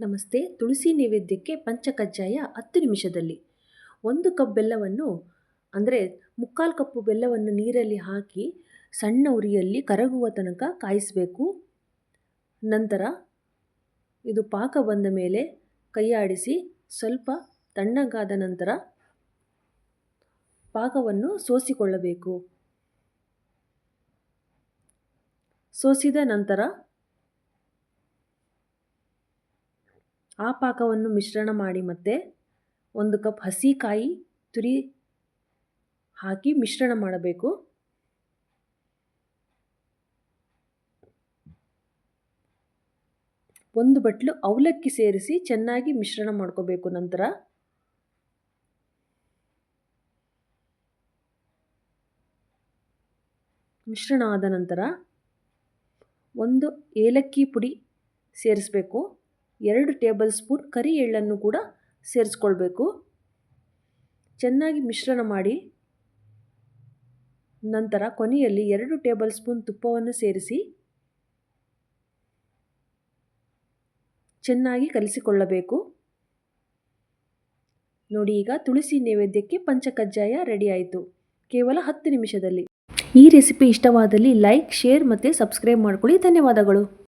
ನಮಸ್ತೆ. ತುಳಸಿ ನೈವೇದ್ಯಕ್ಕೆ ಪಂಚಕಜ್ಜಾಯ ಹತ್ತು ನಿಮಿಷದಲ್ಲಿ. ಒಂದು ಕಪ್ ಬೆಲ್ಲವನ್ನು, ಅಂದರೆ ಮುಕ್ಕಾಲು ಕಪ್ಪು ಬೆಲ್ಲವನ್ನು ನೀರಲ್ಲಿ ಹಾಕಿ ಸಣ್ಣ ಉರಿಯಲ್ಲಿ ಕರಗುವ ತನಕ ಕಾಯಿಸಬೇಕು. ನಂತರ ಇದು ಪಾಕ ಬಂದ ಮೇಲೆ ಕೈಯಾಡಿಸಿ ಸ್ವಲ್ಪ ತಣ್ಣಗಾದ ನಂತರ ಪಾಕವನ್ನು ಸೋಸಿಕೊಳ್ಳಬೇಕು. ಸೋಸಿದ ನಂತರ ಆ ಪಾಕವನ್ನು ಮಿಶ್ರಣ ಮಾಡಿ ಮತ್ತೆ ಒಂದು ಕಪ್ ಹಸಿಕಾಯಿ ತುರಿ ಹಾಕಿ ಮಿಶ್ರಣ ಮಾಡಬೇಕು. ಒಂದು ಬಟ್ಲು ಅವಲಕ್ಕಿ ಸೇರಿಸಿ ಚೆನ್ನಾಗಿ ಮಿಶ್ರಣ ಮಾಡ್ಕೋಬೇಕು ನಂತರ. ಮಿಶ್ರಣ ಆದ ನಂತರ ಒಂದು ಏಲಕ್ಕಿ ಪುಡಿ ಸೇರಿಸಬೇಕು. ಎರಡು ಟೇಬಲ್ ಸ್ಪೂನ್ ಕರಿ ಎಳ್ಳನ್ನು ಕೂಡ ಸೇರಿಸ್ಕೊಳ್ಬೇಕು. ಚೆನ್ನಾಗಿ ಮಿಶ್ರಣ ಮಾಡಿ. ನಂತರ ಕೊನೆಯಲ್ಲಿ ಎರಡು ಟೇಬಲ್ ಸ್ಪೂನ್ ತುಪ್ಪವನ್ನು ಸೇರಿಸಿ. ಚೆನ್ನಾಗಿ ಕಲಿಸಿಕೊಳ್ಳಬೇಕು. ನೋಡಿ, ಈಗ ತುಳಸಿ ನೈವೇದ್ಯಕ್ಕೆ ಪಂಚಕಜ್ಜಾಯ ರೆಡಿ ಆಯಿತು. ಕೇವಲ ಹತ್ತು ನಿಮಿಷದಲ್ಲಿ. ಈ ರೆಸಿಪಿ ಇಷ್ಟವಾದಲ್ಲಿ ಲೈಕ್, ಶೇರ್ ಮತ್ತು ಸಬ್ಸ್ಕ್ರೈಬ್ ಮಾಡ್ಕೊಳ್ಳಿ. ಧನ್ಯವಾದಗಳು.